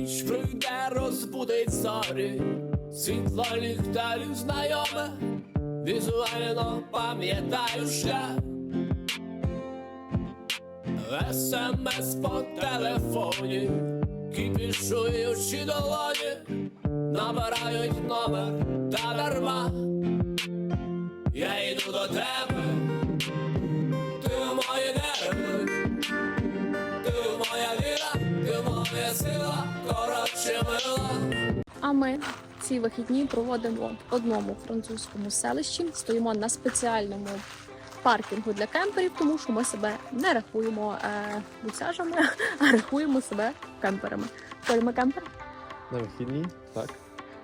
Ніч прийде, розбудить зорі, світло ліхтарів знайоме, візуально пам'ятаю шлях. СМС по телефоні, кіпішуючи долоні, набирають номер та дарма. Я йду до тебе, ти мої нерви, ти моя віра, ти моя сила. А ми ці вихідні проводимо в одному французькому селищі. Стоїмо на спеціальному паркінгу для кемперів, тому що ми себе не рахуємо е, гусяжами, а рахуємо себе кемперами. Коль ми кемпер? На вихідні, так.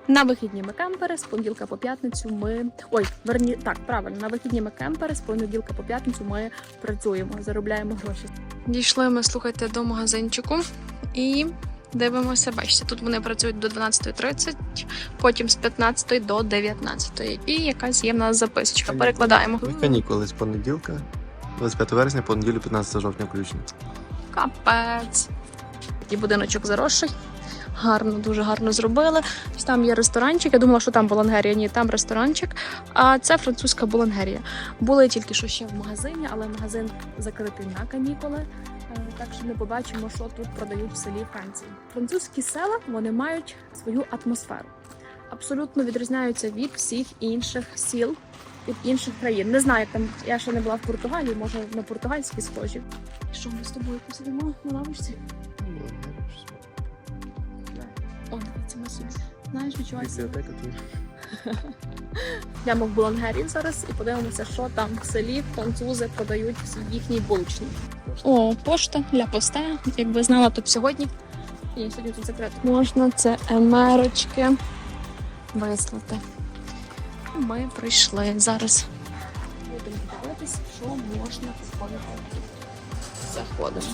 На вихідні ми кемпери, з понеділка по п'ятницю ми. Ой, верні так, правильно, на вихідні ми кемпери, з понеділка по п'ятницю ми працюємо, заробляємо гроші. Дійшли ми, слухайте, до магазинчику і дивимося. Бачите, тут вони працюють до 12.30, потім з 15 до 19. І якась є в нас записочка. Перекладаємо. Канікули з понеділка, 25 вересня, понеділю, 15 жовтня включно. Капець. Такий будиночок заросший. Гарно, дуже гарно зробили. Там є ресторанчик. Я думала, що там булангерія. Ні, там ресторанчик. А це французька булангерія. Були тільки що ще в магазині, але магазин закритий на канікули. Е, Так що не побачимо, що тут продають в селі Франції. Французькі села вони мають свою атмосферу. Абсолютно відрізняються від всіх інших сіл, від інших країн. Не знаю, там я ще не була в Португалії, може на португальські схожі. Що ми з тобою посидимо на лавочці? Дивіться, собі. Знаєш, тут. Йдемо в Булангерію зараз і подивимося, що там в селі французи продають в їхній булочній. О, пошта для поста. Якби знала, то б сьогодні. Ні, сьогодні тут закрито. Можна це емерочки вислати. Ми прийшли. Зараз будемо дивитися, що можна купити. Заходимо.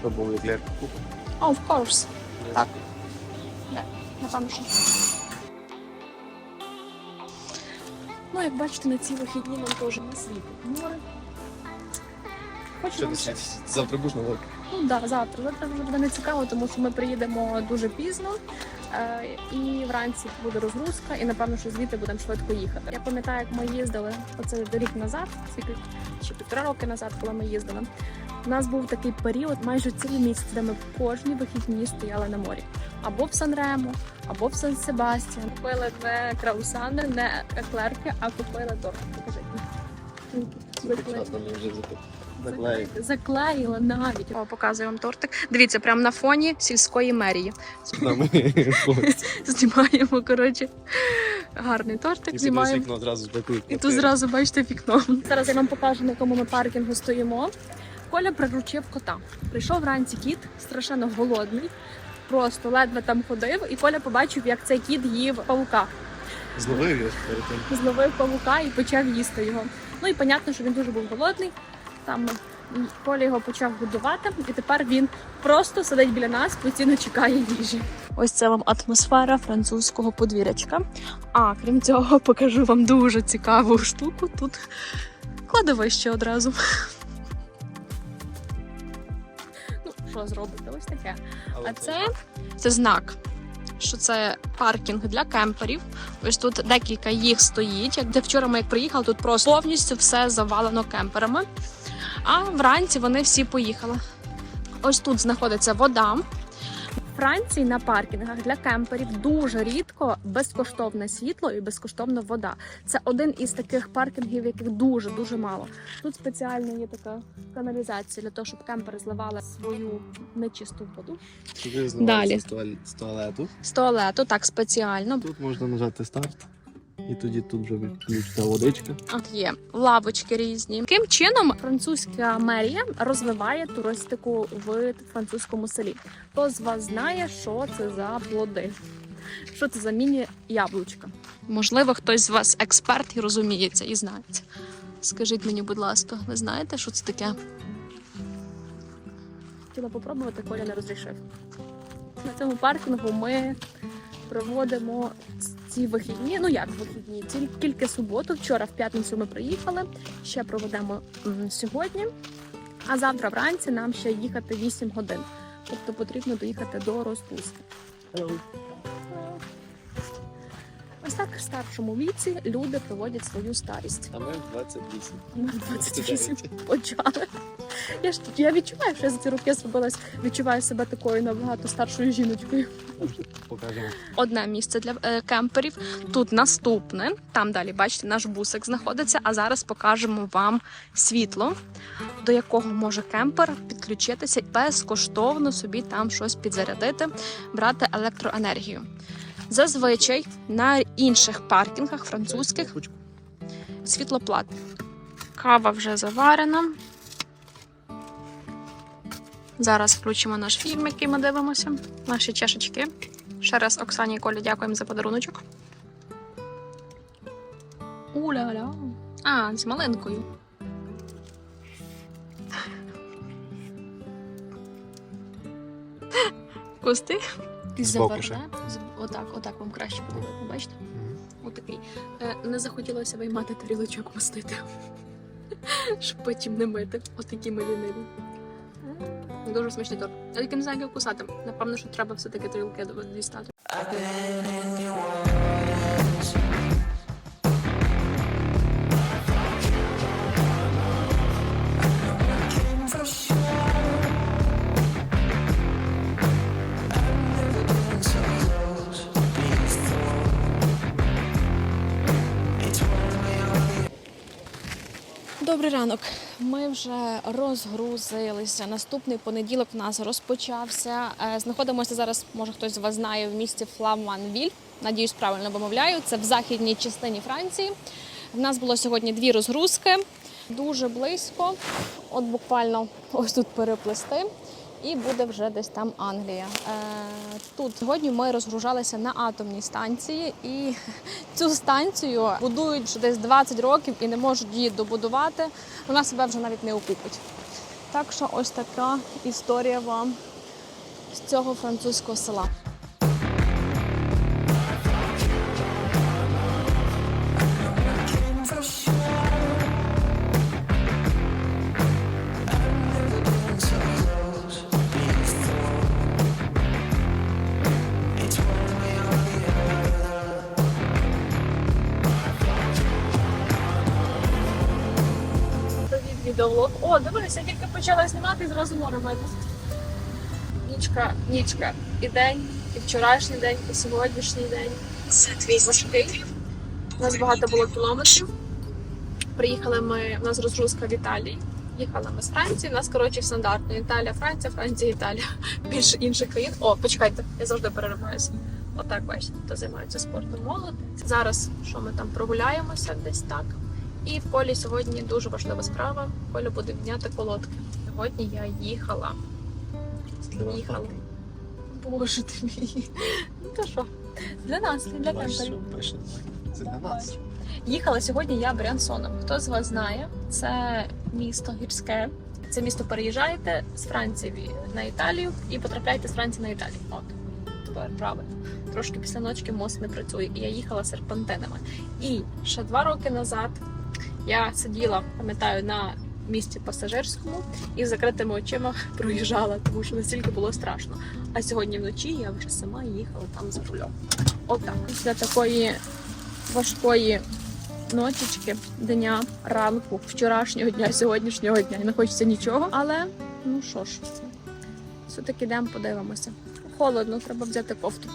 Що був еклер купа? Oh, of course. Так. Напевно, що. Ну, як бачите, на ці вихідні нам теж не світить море. Ти ще... завтра будеш на лодці? Ну так, да, завтра. Завтра буде не цікаво, тому що ми приїдемо дуже пізно. Е, і вранці буде розгрузка, і напевно, що звідти будемо швидко їхати. Я пам'ятаю, як ми їздили оце рік назад, скільки чи півтора роки назад, коли ми їздили. У нас був такий період, майже цілий місяць, де ми кожні вихідні стояли на морі. Або в Сан-Ремо, або в Сан-Себастьян. Купили не краусани, не еклерки, а купили торт. Покажи. Запечатано. Заклеїла навіть. О, показую вам тортик. Дивіться, прямо на фоні сільської мерії. Знімаємо, коротше, гарний тортик. І Знімаємо. вікно одразу з боку. І тут зразу бачите вікно. Зараз я вам покажу, на якому ми паркінгу стоїмо. Коля приручив кота. Прийшов вранці кіт, страшенно голодний, просто ледве там ходив, і Коля побачив, як цей кіт їв павука. Зловив його перед тим. Зловив павука і почав їсти його. Ну і понятно, що він дуже був голодний. Там Коля його почав годувати, і тепер він просто сидить біля нас, постійно чекає їжі. Ось це вам атмосфера французького подвір'ячка. А крім цього, покажу вам дуже цікаву штуку. Тут кладовище одразу. Що зробити? Ось таке. А це, це знак, що це паркінг для кемперів. Ось тут декілька їх стоїть. Як де вчора ми як приїхали, тут просто повністю все завалено кемперами. А вранці вони всі поїхали. Ось тут знаходиться вода. Франції на паркінгах для кемперів дуже рідко безкоштовне світло і безкоштовна вода. Це один із таких паркінгів, яких дуже дуже мало. Тут спеціально є така каналізація для того, щоб кемпери зливали свою нечисту воду. Сюди Далі. з туалету. З туалету, так спеціально. Тут можна нажати старт. І тоді тут вже відключиться водичка. От є лавочки різні. Таким чином французька мерія розвиває туристику в французькому селі. Хто з вас знає, що це за плоди? Що це за міні-яблучка? Можливо, хтось з вас експерт і розуміється, і знається. Скажіть мені, будь ласка, ви знаєте, що це таке? Хотіла попробувати, Коля не розрішив. На цьому паркінгу ми проводимо ці вихідні. Ну як вихідні? Тільки суботу. Вчора в п'ятницю ми приїхали. Ще проведемо сьогодні. А завтра вранці нам ще їхати 8 годин. тобто потрібно доїхати до розпуски. Ось так в старшому віці люди проводять свою старість. А ми 28. Ми в 28 почали. Я ж я відчуваю, що я за ці роки зробилась, відчуваю себе такою набагато старшою жіночкою. Покажемо. Одне місце для е, кемперів. Тут наступне. Там далі, бачите, наш бусик знаходиться. А зараз покажемо вам світло, до якого може кемпер підключитися і безкоштовно собі там щось підзарядити, брати електроенергію. Зазвичай на інших паркінгах французьких світло платне. Кава вже заварена. Зараз включимо наш фільм, який ми дивимося. Наші чашечки. Ще раз Оксані і Колі дякуємо за подаруночок. Уля-ля. А, з малинкою. Кусти? Збоку ще. Отак, отак вам краще буде видно, бачите? Отакий. Е, не захотілося виймати тарілочок мастити. Щоб потім не мити. Отакі ми ліниві. М, Дуже смачний торт. Тільки не знаю, як кусати. Напевно, що треба все-таки тарілки дістати. Добрий ранок. Ми вже розгрузилися. Наступний понеділок у нас розпочався. Е, Знаходимося зараз, може хтось з вас знає, в місті Фламанвіль. Надіюсь, правильно вимовляю. Це в західній частині Франції. В нас було сьогодні дві розгрузки. Дуже близько. От буквально ось тут переплисти. І буде вже десь там Англія. Е, Тут сьогодні ми розгружалися на атомній станції, і цю станцію будують вже десь 20 років і не можуть її добудувати. Вона себе вже навіть не окупить. Так що ось така історія вам з цього французького села. Привіт. О, дивися, я тільки почала знімати і зразу море видно. Нічка, нічка. І день, і вчорашній день, і сьогоднішній день. Важкий. У нас багато було кілометрів. Приїхали ми, у нас розгрузка в Італії. Їхали ми з Франції. У нас, коротше, стандартно. Італія, Франція, Франція, Італія. Більше інших країн. О, почекайте, я завжди перериваюся. Отак, бачите, хто займається спортом молодь. Зараз що ми там прогуляємося десь так. І в полі сьогодні дуже важлива справа. Коля буде міняти колодки. Сьогодні я їхала. Їхала. Боже ти мій. Ну то що? Для нас, для кемперів. Це для нас. Їхала сьогодні я Брянсоном. Хто з вас знає, це місто гірське. Це місто переїжджаєте з Франції на Італію і потрапляєте з Франції на Італію. От тепер правильно. Трошки після ночки мост не працює, і я їхала серпантинами. І ще два роки назад я сиділа, пам'ятаю, на місці пасажирському і з закритими очима проїжджала, тому що настільки було страшно. А сьогодні вночі я вже сама їхала там за рулем. Отак. Після такої важкої ночечки, дня, ранку, вчорашнього дня, сьогоднішнього дня. Не хочеться нічого, але ну що ж, все-таки йдемо, подивимося. Холодно, треба взяти кофту.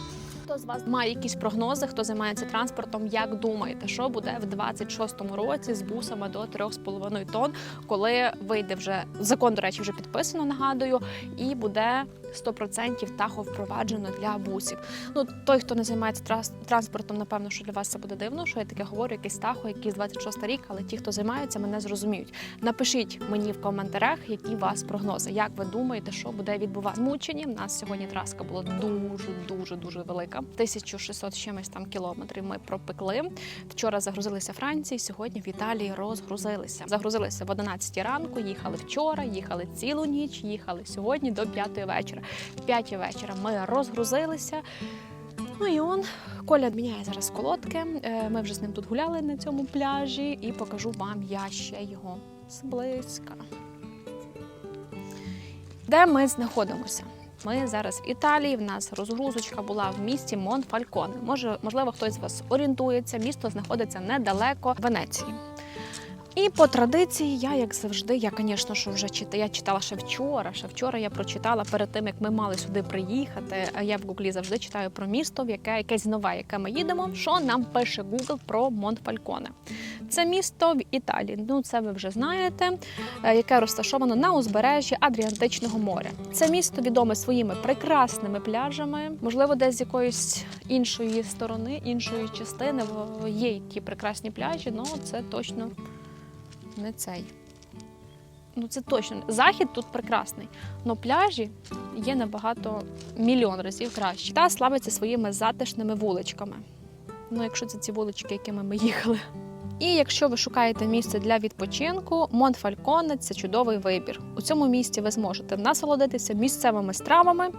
Хто з вас має якісь прогнози, хто займається транспортом? Як думаєте, що буде в 26-му році з бусами до 3,5 тонн, коли вийде вже закон, до речі, вже підписано, нагадую, і буде 100% тахо впроваджено для бусів. Ну той, хто не займається транспортом, напевно, що для вас це буде дивно, що я таке говорю, якийсь тахо, якийсь 26 рік, але ті, хто займаються, мене зрозуміють. Напишіть мені в коментарях, які у вас прогнози. Як ви думаєте, що буде відбуватися? Змучені. У нас сьогодні траска була дуже, дуже, дуже велика. 1600 з чимось там кілометрів ми пропекли. Вчора загрузилися Франції, сьогодні в Італії розгрузилися. Загрузилися в 11 ранку, їхали вчора, їхали цілу ніч, їхали сьогодні до 5 вечора. В 5 вечора ми розгрузилися. Ну і он Коля міняє зараз колодки. Е, Ми вже з ним тут гуляли на цьому пляжі, і покажу вам я ще його зблизька. Де ми знаходимося? Ми зараз в Італії. В нас розгрузочка була в місті Монфальконе. Може, можливо, хтось з вас орієнтується. Місто знаходиться недалеко Венеції. І по традиції, я як завжди, я, звісно, що вже читала, я читала ще вчора. Ще вчора я прочитала перед тим, як ми мали сюди приїхати. А я в Гуглі завжди читаю про місто, в яке якесь нове, яке ми їдемо. Що нам пише Google про Монфальконе? Це місто в Італії. Ну це ви вже знаєте, е, яке розташовано на узбережжі Адріантичного моря. Це місто відоме своїми прекрасними пляжами. Можливо, десь з якоїсь іншої сторони, іншої частини є які прекрасні пляжі. Ну це точно не цей. Ну це точно. Захід тут прекрасний. але пляжі є набагато мільйон разів краще. Та славиться своїми затишними вуличками. Ну, якщо це ці вулички, якими ми їхали. І якщо ви шукаєте місце для відпочинку, Монфальконе це чудовий вибір. У цьому місті ви зможете насолодитися місцевими стравами.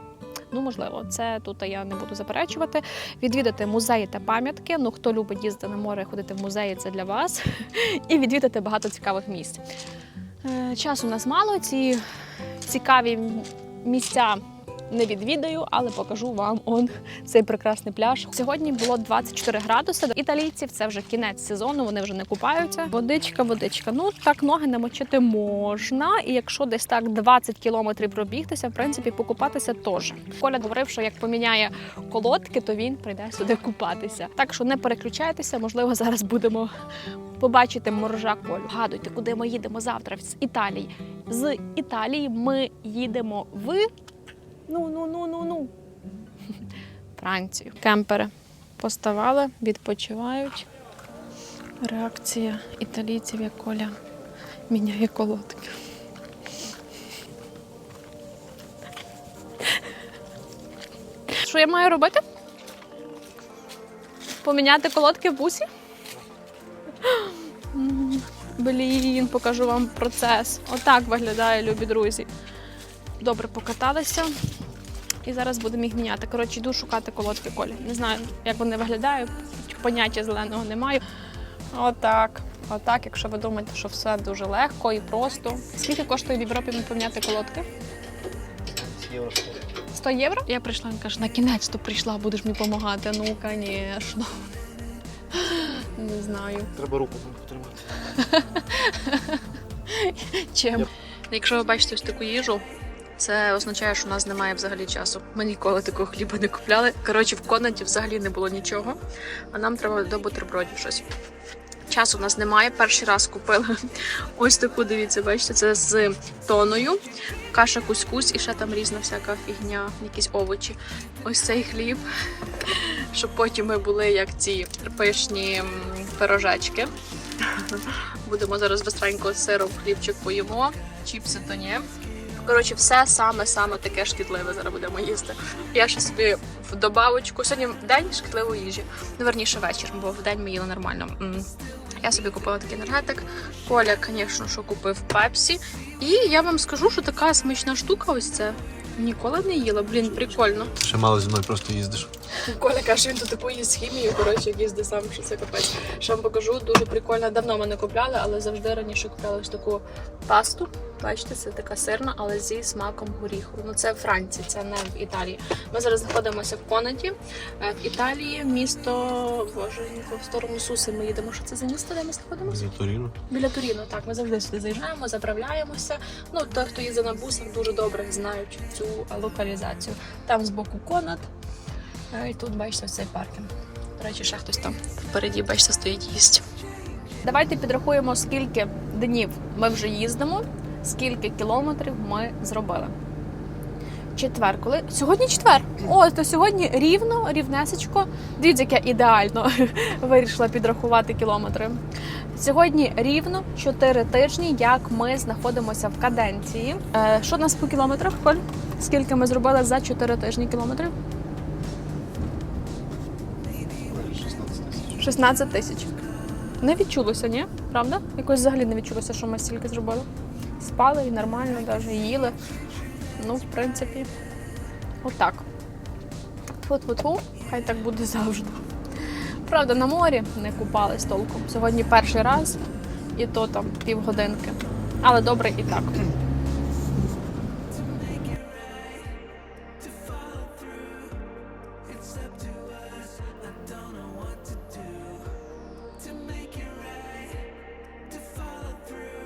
Ну, можливо, це тут я не буду заперечувати. Відвідати музеї та пам'ятки. Ну, хто любить їздити на море, ходити в музеї, це для вас. І відвідати багато цікавих місць. Е, Часу у нас мало. Ці цікаві місця не відвідаю, але покажу вам он цей прекрасний пляж. Сьогодні було 24 градуси. Італійців це вже кінець сезону. Вони вже не купаються. Водичка, водичка. Ну так ноги намочити можна. І якщо десь так 20 кілометрів пробігтися, в принципі, покупатися теж. Коля говорив, що як поміняє колодки, то він прийде сюди купатися. Так що не переключайтеся. Можливо, зараз будемо побачити моржа Колю. Гадуйте, куди ми їдемо завтра з Італії. З Італії ми їдемо в ну ну ну ну ну Францію. Кемпери поставали, відпочивають. Реакція італійців, як Коля міняє колодки. Що я маю робити? Поміняти колодки в бусі? Блін, покажу вам процес. Отак виглядає, любі друзі. Добре покаталися. І зараз будемо їх міняти. Коротше, йду шукати колодки колі. Не знаю, як вони виглядають, поняття зеленого не маю. Отак. Отак, якщо ви думаєте, що все дуже легко і просто. Скільки коштує в Європі поміняти колодки? 100 євро? Я прийшла, він каже, на кінець то прийшла, будеш мені допомагати. Ну, звісно. Не знаю. Треба руку потримати. Чим? Якщо ви бачите ось таку їжу, це означає, що у нас немає взагалі часу. Ми ніколи такого хліба не купляли. Коротше, в конаті взагалі не було нічого, а нам треба до бутербродів щось. Часу в нас немає. Перший раз купили ось таку, дивіться, бачите, це з тоною, каша кусь-кусь і ще там різна всяка фігня, якісь овочі. Ось цей хліб, щоб потім ми були як ці пишні пирожечки. Будемо зараз быстренько сиром хлібчик поїмо, чіпси то ні. Коротше, все саме-саме таке шкідливе зараз будемо їсти. Я ще собі в добавочку. Сьогодні день шкідливої їжі. Ну, верніше вечір, бо в день ми їли нормально. Я собі купила такий енергетик. Коля, звісно, що купив пепсі. І я вам скажу, що така смачна штука, ось це. Ніколи не їла. Блін, прикольно. Ще мало зі мною просто їздиш. Коля каже, він тут таку їсть хімію, коротше, їздить сам, що це капець. Що вам покажу, дуже прикольно. Давно ми не купляли, але завжди раніше купляли ось таку пасту. Бачите, це така сирна, але зі смаком горіху. Ну це в Франції, це не в Італії. Ми зараз знаходимося в Конаті, е, в Італії, місто Боженько, в сторону Суси. Ми їдемо. Що це за місто, де ми знаходимося? Біля Туріно. Біля Туріно, так, ми завжди сюди заїжджаємо, заправляємося. Ну, той, хто їздить на бусах, дуже добре знають цю локалізацію. Там збоку конат, е, і тут бачите цей паркінг. До речі, ще хтось там впереді, бачите, стоїть їсть. Давайте підрахуємо, скільки днів ми вже їздимо, скільки кілометрів ми зробили. Четвер, коли сьогодні четвер. О, то сьогодні рівно, рівнесечко. Дивіться, як я ідеально вирішила підрахувати кілометри. Сьогодні рівно 4 тижні, як ми знаходимося в каденції. Е, що у нас по кілометрах, Коль? Скільки ми зробили за 4 тижні кілометрів? 16 тисяч. Не відчулося, ні? Правда? Якось взагалі не відчулося, що ми стільки зробили. Спали і нормально, навіть їли. Ну, в принципі, отак. Тьфу-тьфу-тьфу, хай так буде завжди. Правда, на морі не купались толком. Сьогодні перший раз, і то там півгодинки. Але добре і так.